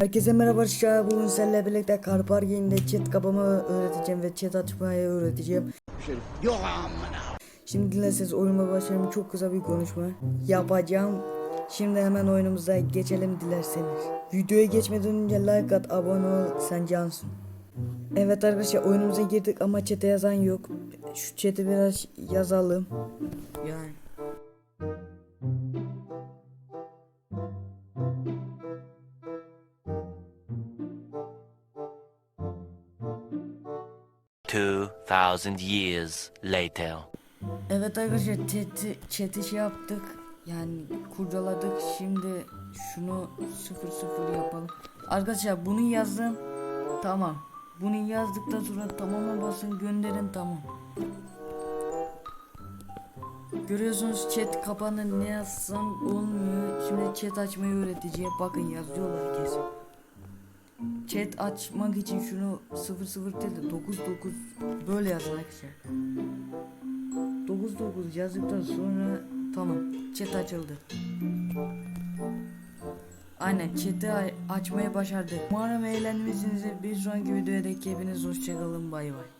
Herkese merhaba arkadaşlar. Bugün sizlerle birlikte Karpar Game'de chat kapamı öğreteceğim ve chat açmayı öğreteceğim. Şimdi dilerseniz oyunuma başlayalım. Çok kısa bir konuşma yapacağım. Şimdi hemen oyunumuza geçelim dilerseniz. Videoya geçmeden önce like at, abone ol, sen cansın. Evet arkadaşlar oyunumuza girdik ama chat'e yazan yok. Şu chat'i biraz yazalım. Yani. Two thousand years later. Evet arkadaşlar chat'i, chat'i şey yaptık. Yani kurcaladık. Şimdi şunu sıfır sıfır yapalım. Arkadaşlar bunu yazdım. Tamam. Bunu yazdıktan sonra tamama basın gönderin tamam. Görüyorsunuz chat kapandı ne yazsam olmuyor. Şimdi chat açmayı öğreteceğim. Bakın yazıyorlar kesin. Chat açmak için şunu 00 değil de 99 böyle yazın arkadaşlar. 99 yazdıktan sonra tamam chat açıldı. Aynen chat'i açmayı başardık. Umarım eğlenmişsinizdir. Bir sonraki videoya dek hepiniz hoşçakalın bay bay.